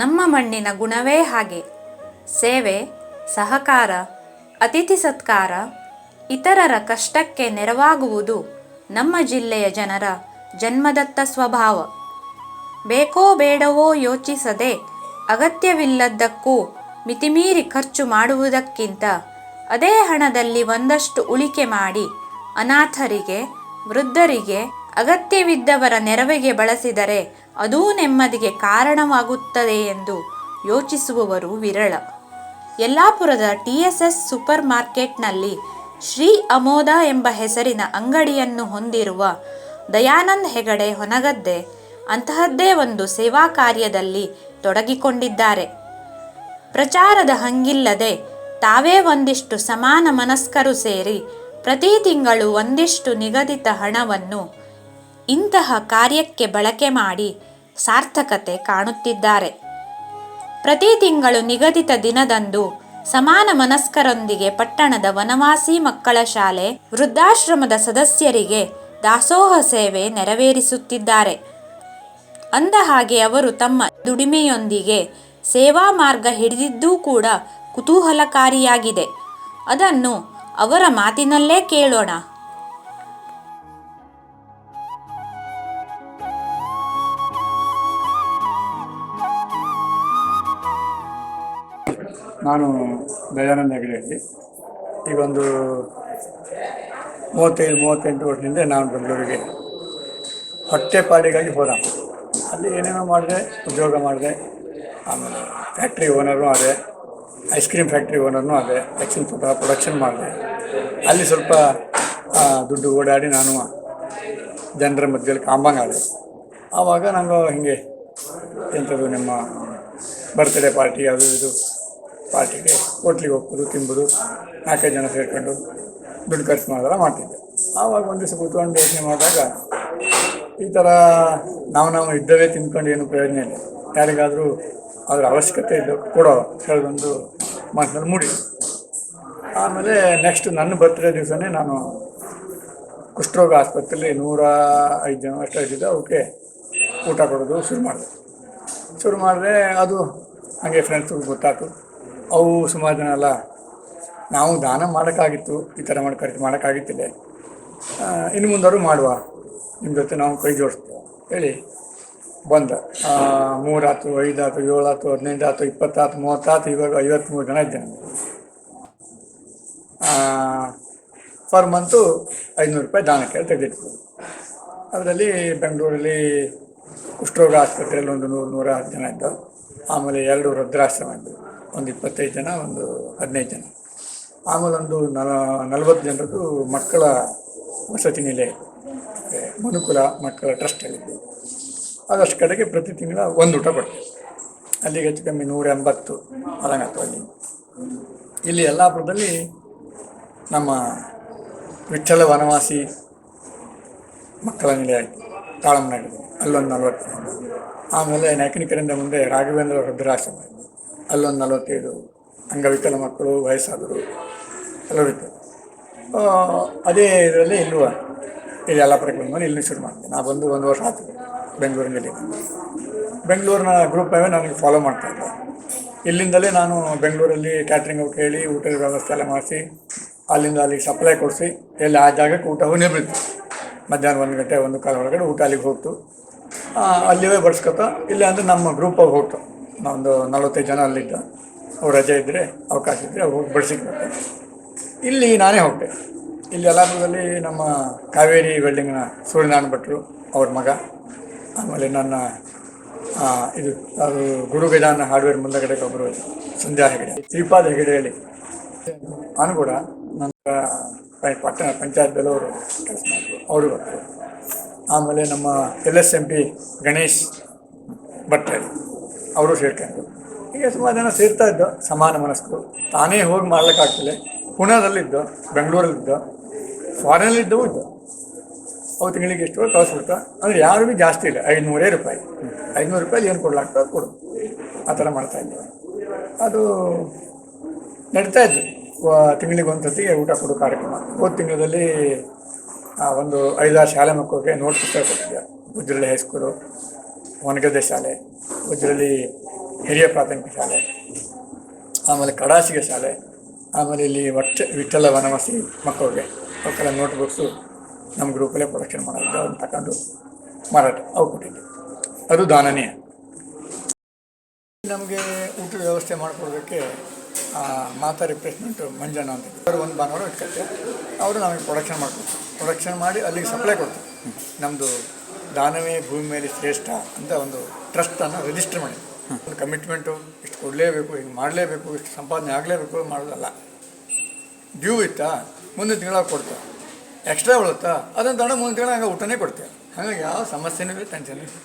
ನಮ್ಮ ಮಣ್ಣಿನ ಗುಣವೇ ಹಾಗೆ. ಸೇವೆ, ಸಹಕಾರ, ಅತಿಥಿ ಸತ್ಕಾರ, ಇತರರ ಕಷ್ಟಕ್ಕೆ ನೆರವಾಗುವುದು ನಮ್ಮ ಜಿಲ್ಲೆಯ ಜನರ ಜನ್ಮದತ್ತ ಸ್ವಭಾವ. ಬೇಕೋ ಬೇಡವೋ ಯೋಚಿಸದೆ ಅಗತ್ಯವಿಲ್ಲದ್ದಕ್ಕೂ ಮಿತಿಮೀರಿ ಖರ್ಚು ಮಾಡುವುದಕ್ಕಿಂತ ಅದೇ ಹಣದಲ್ಲಿ ಒಂದಷ್ಟು ಉಳಿಕೆ ಮಾಡಿ ಅನಾಥರಿಗೆ, ವೃದ್ಧರಿಗೆ ಅಗತ್ಯವಿದ್ದವರ ನೆರವಿಗೆ ಬಳಸಿದರೆ ಅದೂ ನೆಮ್ಮದಿಗೆ ಕಾರಣವಾಗುತ್ತದೆ ಎಂದು ಯೋಚಿಸುವವರು ವಿರಳ. ಯಲ್ಲಾಪುರದ ಟಿ ಎಸ್ ಎಸ್ ಸೂಪರ್ ಮಾರ್ಕೆಟ್ನಲ್ಲಿ ಶ್ರೀ ಅಮೋದ ಎಂಬ ಹೆಸರಿನ ಅಂಗಡಿಯನ್ನು ಹೊಂದಿರುವ ದಯಾನಂದ್ ಹೆಗಡೆ ಹೊನಗದ್ದೆ ಅಂತಹದ್ದೇ ಒಂದು ಸೇವಾ ಕಾರ್ಯದಲ್ಲಿ ತೊಡಗಿಕೊಂಡಿದ್ದಾರೆ. ಪ್ರಚಾರದ ಹಂಗಿಲ್ಲದೆ ತಾವೇ ಒಂದಿಷ್ಟು ಸಮಾನ ಮನಸ್ಕರು ಸೇರಿ ಪ್ರತಿ ತಿಂಗಳು ಒಂದಿಷ್ಟು ನಿಗದಿತ ಹಣವನ್ನು ಇಂತಹ ಕಾರ್ಯಕ್ಕೆ ಬಳಕೆ ಮಾಡಿ ಸಾರ್ಥಕತೆ ಕಾಣುತ್ತಿದ್ದಾರೆ. ಪ್ರತಿ ತಿಂಗಳು ನಿಗದಿತ ದಿನದಂದು ಸಮಾನ ಮನಸ್ಕರೊಂದಿಗೆ ಪಟ್ಟಣದ ವನವಾಸಿ ಮಕ್ಕಳ ಶಾಲೆ ವೃದ್ಧಾಶ್ರಮದ ಸದಸ್ಯರಿಗೆ ದಾಸೋಹ ಸೇವೆ ನೆರವೇರಿಸುತ್ತಿದ್ದಾರೆ. ಅಂದ ಹಾಗೆ ಅವರು ತಮ್ಮ ದುಡಿಮೆಯೊಂದಿಗೆ ಸೇವಾ ಮಾರ್ಗ ಹಿಡಿದಿದ್ದೂ ಕೂಡ ಕುತೂಹಲಕಾರಿಯಾಗಿದೆ. ಅದನ್ನು ಅವರ ಮಾತಿನಲ್ಲೇ ಕೇಳೋಣ. ನಾನು ದಯಾನಂದ ಹೆಗಡೆಯಲ್ಲಿ ಈಗ ಒಂದು ಮೂವತ್ತೈದು, ಮೂವತ್ತೆಂಟು ವರ್ಷದಿಂದ ನಾನು ಬೆಂಗಳೂರಿಗೆ ಹೊಟ್ಟೆಪಾಡಿಗಾಗಿ ಹೋದ. ಅಲ್ಲಿ ಏನೇನೋ ಮಾಡಿದೆ, ಉದ್ಯೋಗ ಮಾಡಿದೆ, ಆಮೇಲೆ ಫ್ಯಾಕ್ಟ್ರಿ ಓನರು ಅದೇ ಐಸ್ ಕ್ರೀಮ್ ಫ್ಯಾಕ್ಟ್ರಿ ಓನರ್ನು ಅದೇ ದಕ್ಷಿಣ ಸ್ವಲ್ಪ ಪ್ರೊಡಕ್ಷನ್ ಮಾಡಿದೆ. ಅಲ್ಲಿ ಸ್ವಲ್ಪ ದುಡ್ಡು ಓಡಾಡಿ ನಾನು ಜನರ ಮಧ್ಯದಲ್ಲಿ ಕಾಂಬಂಗಾಡೆ ಆವಾಗ ನಂಗೆ ಹಿಂಗೆ ಎಂಥದ್ದು ನಿಮ್ಮ ಬರ್ತ್ಡೇ ಪಾರ್ಟಿ ಅದು ಇದು ಪಾರ್ಟಿಗೆ ಹೋಟ್ಲಿಗೆ ಹೋಗ್ಬೋದು ತಿಂಬೋದು ನಾಲ್ಕೈದು ಜನ ಸೇರ್ಕೊಂಡು ದುಡ್ಡು ಖರ್ಚು ಮಾಡೋದೆಲ್ಲ ಮಾಡ್ತಿದ್ದೆ. ಆವಾಗ ಒಂದು ದಿವಸ ಕೂತ್ಕೊಂಡು ಯೋಚನೆ ಮಾಡಿದಾಗ ಈ ಥರ ನಾವು ನಾವು ಇದ್ದವೇ ತಿಂದ್ಕೊಂಡು ಏನು ಪ್ರಯೋಜನ ಇಲ್ಲ. ಯಾರಿಗಾದರೂ ಅದರ ಅವಶ್ಯಕತೆ ಇದ್ದು ಕೊಡೋ ಹೇಳೋದೊಂದು ಮನಸ್ಸಲ್ಲಿ ಮೂಡಿ ಆಮೇಲೆ ನೆಕ್ಸ್ಟ್ ನನ್ನ ಬರ್ತ್ಡೇ ದಿವಸನೇ ನಾನು ಕುಷ್ಠರೋಗ ಆಸ್ಪತ್ರೆಯಲ್ಲಿ ನೂರ ಐದು ಜನ ಅಷ್ಟು ಇದ್ದಿದ್ದೆ. ಅವಕ್ಕೆ ಊಟ ಕೊಡೋದು ಶುರು ಮಾಡಿದೆ. ಶುರು ಮಾಡಿದ್ರೆ ಅದು ಹಾಗೆ ಫ್ರೆಂಡ್ಸ್ಗೆ ಗೊತ್ತಾಯ್ತು. ಅವು ಸುಮಾರು ಜನ ಅಲ್ಲ. ನಾವು ದಾನ ಮಾಡೋಕ್ಕಾಗಿತ್ತು, ಈ ಥರ ಮಾಡಿ ಮಾಡೋಕ್ಕಾಗಿತ್ತಿಲ್ಲ. ಇನ್ನು ಮುಂದವರು ಮಾಡುವ. ನಿಮ್ಮ ಜೊತೆ ನಾವು ಕೈ ಜೋಡಿಸ್ತೇವೆ. ಹೇಳಿ. ಬಂದ. ಮೂರಾತು, ಐದಾತು, ಏಳಾತು ಹದಿನೈದು ಆತು ಇಪ್ಪತ್ತಾತು, ಮೂವತ್ತಾತು, ಇವಾಗ ಐವತ್ತ್ಮೂರು ಜನ ಇದ್ದೇನೆ ಪರ್ ಮಂತು ಐನೂರು ರೂಪಾಯಿ ದಾನಕ್ಕೆ ತೆಗೆದಿಟ್ಟು ಅದರಲ್ಲಿ ಬೆಂಗಳೂರಲ್ಲಿ ಕುಷ್ಠರೋಗ ಆಸ್ಪತ್ರೆಯಲ್ಲಿ ಒಂದು ನೂರು ನೂರ ಹತ್ತು ಜನ ಇದ್ದವು. ಆಮೇಲೆ ಎರಡು ವೃದ್ಧಾಶ್ರಮ ಇದ್ದು ಒಂದು ಇಪ್ಪತ್ತೈದು ಜನ, ಒಂದು ಹದಿನೈದು ಜನ. ಆಮೇಲೆ ಒಂದು ನಲ, ನಲವತ್ತು ಜನರದ್ದು ಮಕ್ಕಳ ವಸತಿ ನಿಲಯ. ಮನುಕುಲ ಮಕ್ಕಳ ಟ್ರಸ್ಟ್ ಹೇಳಿದ್ದು ಅದಷ್ಟು ಕಡೆಗೆ ಪ್ರತಿ ತಿಂಗಳ ಒಂದು ಊಟ ಕೊಡ್ತೀವಿ. ಅಲ್ಲಿಗೆ ಹೆಚ್ಚು ಕಮ್ಮಿ ನೂರ ಎಂಬತ್ತು ಅಲಂಗತ್ವಲ್ಲಿ ಇಲ್ಲಿ ಯಲ್ಲಾಪುರದಲ್ಲಿ ನಮ್ಮ ವಿಠ್ಠಲ ವನವಾಸಿ ಮಕ್ಕಳ ನಿಲಯ ಆಯಿತು. ತಾಳಮನಾಗಿದೆ ಅಲ್ಲೊಂದು ನಲ್ವತ್ತು. ಆಮೇಲೆ ನಾಯಕನಿಕರಿಂದ ಮುಂದೆ ರಾಘವೇಂದ್ರ ರುದ್ರಾಶ್ರಮ ಇದೆ ಅಲ್ಲೊಂದು ನಲವತ್ತೈದು ಅಂಗವಿಕಲ ಮಕ್ಕಳು ವಯಸ್ಸಾದರು ಎಲ್ಲರೂ ಅದೇ ಇದರಲ್ಲಿ ಇಲ್ಲೂ ಇಲ್ಲಿ ಎಲ್ಲ ಬಂದು ಇಲ್ಲಿ ಶುರು ಮಾಡ್ತೀನಿ. ನಾ ಬಂದು ಒಂದು ವರ್ಷ ಆಯ್ತು ಬೆಂಗಳೂರಿನಲ್ಲಿ ಬೆಂಗಳೂರಿನ ಗ್ರೂಪ್ ನನಗೆ ಫಾಲೋ ಮಾಡ್ತಾ ಇದ್ದೆ. ಇಲ್ಲಿಂದಲೇ ನಾನು ಬೆಂಗಳೂರಲ್ಲಿ ಕ್ಯಾಟ್ರಿಂಗ್ ಅವ್ರು ಕೇಳಿ ಊಟದ ವ್ಯವಸ್ಥೆ ಎಲ್ಲ ಮಾಡಿಸಿ, ಅಲ್ಲಿಂದ ಅಲ್ಲಿಗೆ ಸಪ್ಲೈ ಕೊಡಿಸಿ, ಎಲ್ಲಿ ಆ ಜಾಗಕ್ಕೆ ಊಟ ನಿಲ್ಬಿಡ್ತು ಮಧ್ಯಾಹ್ನ ಒಂದು ಗಂಟೆ, ಒಂದು ಕಾಲ ಒಳಗಡೆ ಊಟ ಅಲ್ಲಿಗೆ ಹೋಗ್ತು. ಅಲ್ಲಿವೇ ಬಡ್ಸ್ಕೊತ ಇಲ್ಲ ಅಂದರೆ ನಮ್ಮ ಗ್ರೂಪಾಗಿ ಹೋಗ್ತು. ನಾವೊಂದು ನಲವತ್ತೈದು ಜನ ಅಲ್ಲಿದ್ದ. ಅವ್ರು ರಜೆ ಇದ್ದರೆ ಅವಕಾಶ ಇದ್ದರೆ ಹೋಗಿ ಬಡಿಸಿಕೊಟ್ಟೆ ಇಲ್ಲಿ ನಾನೇ ಹೋಗ್ತೆ ಇಲ್ಲಿ ಯಲಾಪುರದಲ್ಲಿ ನಮ್ಮ ಕಾವೇರಿ ವೆಲ್ಡಿಂಗ್ನ ಸೂರ್ಯನಾರಾಯಣ ಭಟ್ರು ಅವ್ರ ಮಗ. ಆಮೇಲೆ ನನ್ನ ಇದು, ಅದು ಗುರುಗಜಾನ ಹಾರ್ಡ್ವೇರ್ ಮುಂದಗಡೆ ಒಬ್ಬರು ಸಂಧ್ಯಾ ಹೆಗಡೆ. ಶ್ರೀಪಾದ ಹೆಗಡೆ ಹೇಳಿ. ನಾನು ಕೂಡ ನನ್ನ ಪಟ್ಟಣ ಪಂಚಾಯತ್ ಬೆಲವರು ಕೆಲಸ ಅವರು ಬರ್ತಾರೆ. ಆಮೇಲೆ ನಮ್ಮ L S M P Ganesh ಭಟ್ರೆ ಅವರು ಸೇರ್ಕೊಂಡ್ರು ಹೀಗೆ ಸುಮಾರು ಜನ ಸೇರ್ತಾ ಇದ್ದ, ಸಮಾನ ಮನಸ್ಕರು. ತಾನೇ ಹೋಗಿ ಮಾಡ್ಲಿಕ್ಕಾಗ್ತಿಲ್ಲ. ಪುಣೆದಲ್ಲಿದ್ದು, ಬೆಂಗಳೂರಲ್ಲಿದ್ದು ಫಾರಿನಲ್ಲಿದ್ದವು ಇದ್ದ. ಅವು ತಿಂಗಳಿಗೆ ಎಷ್ಟು ಕಳಿಸ್ಬಿಡ್ತ ಅಂದರೆ ಯಾರು ಭೀ ಜಾಸ್ತಿ ಇಲ್ಲ. ಐದುನೂರೇ ರೂಪಾಯಿ. ಐದುನೂರು ರೂಪಾಯಿ ಏನು ಕೊಡ್ಲಾಗ್ತದೆ ಕೊಡು. ಆ ಥರ ಮಾಡ್ತಾ ಇದ್ದೆ. ಅದು ನಡೀತಾ ಇದ್ದು ತಿಂಗಳಿಗೆ ಒಂದು ಊಟ ಕೊಡೋ ಕಾರ್ಯಕ್ರಮ. ಹೋದ ತಿಂಗಳಲ್ಲಿ ಒಂದು ಐದಾರು ಶಾಲೆ ಮಕ್ಕಳಿಗೆ ನೋಟ್ ಪುಸ್ತಕ ಕೊಟ್ಟಿದ್ದೆ. ಉಜ್ರಳ್ಳಿ ಹೈಸ್ಕೂಲು ಹೊನಗದ್ದೆ ಶಾಲೆ ಇದರಲ್ಲಿ ಹಿರಿಯ ಪ್ರಾಥಮಿಕ ಶಾಲೆ, ಆಮೇಲೆ ಕಡಾಸಿಗೆ ಶಾಲೆ, ಆಮೇಲೆ ಇಲ್ಲಿ ವಟ್ಟ ವಿಠಲ ವನವಾಸಿ ಮಕ್ಕಳಿಗೆ ಅವಕ್ಕೆಲ್ಲ ನೋಟ್ಬುಕ್ಸು ನಮ್ಮ ಗ್ರೂಪಲ್ಲೇ ಪ್ರೊಡಕ್ಷನ್ ಮಾಡೋದು ಅವ್ರನ್ನ ತಗೊಂಡು ಮಾರಾಟ ಅವು ಕೊಟ್ಟಿದ್ದೆ ಅದು ದಾನನೇ ನಮಗೆ ಊಟದ ವ್ಯವಸ್ಥೆ ಮಾಡಿಕೊಡೋದಕ್ಕೆ ಮಾತಾ ರಿಪ್ಲೇಸ್ಮೆಂಟು ಮಂಜಣ್ಣ ಅಂತ ಅವರು ಒಂದು ಭಾನುವಾರ ಇಟ್ಕೊಳ್ತೆ ಅವರು ನಮಗೆ ಪ್ರೊಡಕ್ಷನ್ ಮಾಡ್ಕೊಡ್ತಾರೆ. ಪ್ರೊಡಕ್ಷನ್ ಮಾಡಿ ಅಲ್ಲಿಗೆ ಸಪ್ಲೈ ಕೊಡ್ತಾರೆ. ನಮ್ಮದು ದಾನವೇ ಭೂಮಿ ಮೇಲೆ ಶ್ರೇಷ್ಠ ಅಂತ ಒಂದು ಟ್ರಸ್ಟನ್ನು ರಿಜಿಸ್ಟರ್ ಮಾಡಿ ಒಂದು ಕಮಿಟ್ಮೆಂಟು, ಇಷ್ಟು ಕೊಡಲೇಬೇಕು, ಹಿಂಗೆ ಮಾಡಲೇಬೇಕು, ಇಷ್ಟು ಸಂಪಾದನೆ ಆಗಲೇಬೇಕು ಮಾಡೋದಲ್ಲ. ಡ್ಯೂ ಇತ್ತಾ? ಮುಂದಿನ ತಿಂಗಳ ಕೊಡ್ತಾ. ಎಕ್ಸ್ಟ್ರಾ ಉಳುತ್ತಾ ಅದನ್ನು ತಗೊಂಡು ಮುಂದಿನ ತಿಂಗಳ ಹಂಗೆ ಊಟನೇ ಕೊಡ್ತೇವೆ ಹಾಗಾಗಿ ಯಾವ ಸಮಸ್ಯೆನೂ ಟೆನ್ಷನ್ ಇಲ್ಲ.